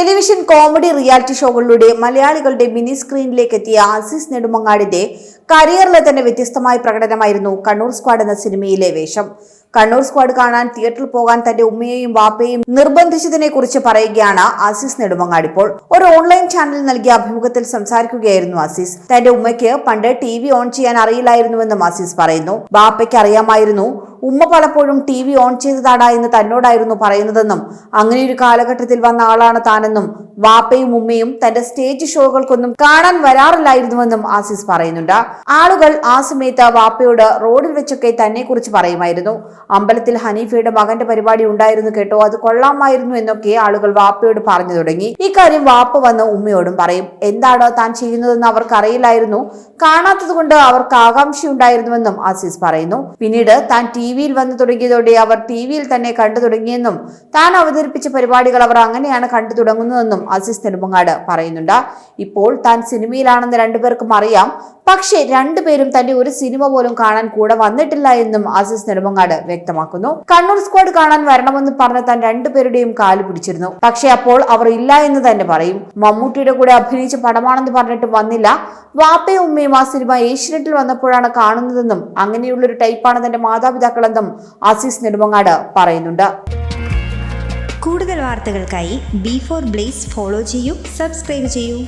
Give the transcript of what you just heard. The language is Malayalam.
ടെലിവിഷൻ കോമഡി റിയാലിറ്റി ഷോകളിലൂടെ മലയാളികളുടെ മിനി സ്ക്രീനിലേക്ക് എത്തിയ ആസിസ് നെടുമങ്ങാടിന്റെ കരിയറിലെ തന്നെ വ്യത്യസ്തമായ പ്രകടനമായിരുന്നു കണ്ണൂർ സ്ക്വാഡ് എന്ന സിനിമയിലെ വേഷം. കണ്ണൂർ സ്ക്വാഡ് കാണാൻ തിയേറ്ററിൽ പോകാൻ തന്റെ ഉമ്മയെയും വാപ്പയെയും നിർബന്ധിച്ചതിനെ കുറിച്ച് പറയുകയാണ് ആസിസ് നെടുമങ്ങാടിപ്പോൾ ഒരു ഓൺലൈൻ ചാനലിൽ നൽകിയ അഭിമുഖത്തിൽ സംസാരിക്കുകയായിരുന്നു ആസിസ്. തന്റെ ഉമ്മയ്ക്ക് പണ്ട് ടി ഓൺ ചെയ്യാൻ അറിയില്ലായിരുന്നുവെന്നും ആസിസ് പറയുന്നു. വാപ്പയ്ക്ക് അറിയാമായിരുന്നു ഉമ്മ പലപ്പോഴും ടി വി ഓൺ ചെയ്തതാടാ എന്ന് തന്നോടായിരുന്നു പറയുന്നതെന്നും അങ്ങനെ ഒരു കാലഘട്ടത്തിൽ വന്ന ആളാണ് താനെന്നും വാപ്പയും ഉമ്മയും തന്റെ സ്റ്റേജ് ഷോകൾക്കൊന്നും കാണാൻ വരാറില്ലായിരുന്നുവെന്നും ആസിസ് പറയുന്നുണ്ട്. ആളുകൾ ആ സമയത്ത് വാപ്പയോട് റോഡിൽ വെച്ചൊക്കെ തന്നെ കുറിച്ച് പറയുമായിരുന്നു. അമ്പലത്തിൽ ഹനീഫയുടെ മകന്റെ പരിപാടി ഉണ്ടായിരുന്നു കേട്ടോ അത് കൊള്ളാമായിരുന്നു എന്നൊക്കെ ആളുകൾ വാപ്പയോട് പറഞ്ഞു തുടങ്ങി. ഇക്കാര്യം വാപ്പ വന്ന് ഉമ്മയോടും പറയും എന്താണ് താൻ ചെയ്യുന്നതെന്ന് അവർക്ക് അറിയില്ലായിരുന്നു കാണാത്തത് കൊണ്ട് അവർക്ക് ആകാംക്ഷയുണ്ടായിരുന്നുവെന്നും ആസിസ് പറയുന്നു. പിന്നീട് താൻ ടി വിയിൽ വന്നു തുടങ്ങിയതോടെ അവർ ടി വിയിൽ തന്നെ കണ്ടു തുടങ്ങിയെന്നും താൻ അവതരിപ്പിച്ച പരിപാടികൾ അവർ അങ്ങനെയാണ് കണ്ടു തുടങ്ങുന്നതെന്നും അസീസ് നെടുമങ്ങാട് പറയുന്നുണ്ട്. ഇപ്പോൾ താൻ സിനിമയിലാണെന്ന് രണ്ടുപേർക്കും അറിയാം. പക്ഷേ രണ്ടുപേരും തന്റെ ഒരു സിനിമ പോലും കാണാൻ കൂടെ വന്നിട്ടില്ല എന്നും ആസിസ് നെടുമങ്ങാട് വ്യക്തമാക്കുന്നു. കണ്ണൂർ സ്ക്വാഡ് കാണാൻ വരണമെന്ന് പറഞ്ഞ് താൻ രണ്ടുപേരുടെയും കാൽ പിടിച്ചിരുന്നു. പക്ഷേ അപ്പോൾ അവർ ഇല്ല എന്ന് തന്നെ പറയും. മമ്മൂട്ടിയുടെ കൂടെ അഭിനയിച്ച പടമാണെന്ന് പറഞ്ഞിട്ട് വന്നില്ല. വാപ്പയും ഉമ്മയും ആ സിനിമ ഏഷ്യനെറ്റിൽ വന്നപ്പോഴാണ് കാണുന്നതെന്നും അങ്ങനെയുള്ളൊരു ടൈപ്പാണ് തന്റെ മാതാപിതാക്കളെന്നും ആസിസ് നെടുമങ്ങാട് പറയുന്നുണ്ട്. കൂടുതൽ വാർത്തകൾക്കായി ബി ഫോർ ബ്ലേസ് ഫോളോ ചെയ്യൂ സബ്സ്ക്രൈബ് ചെയ്യൂ.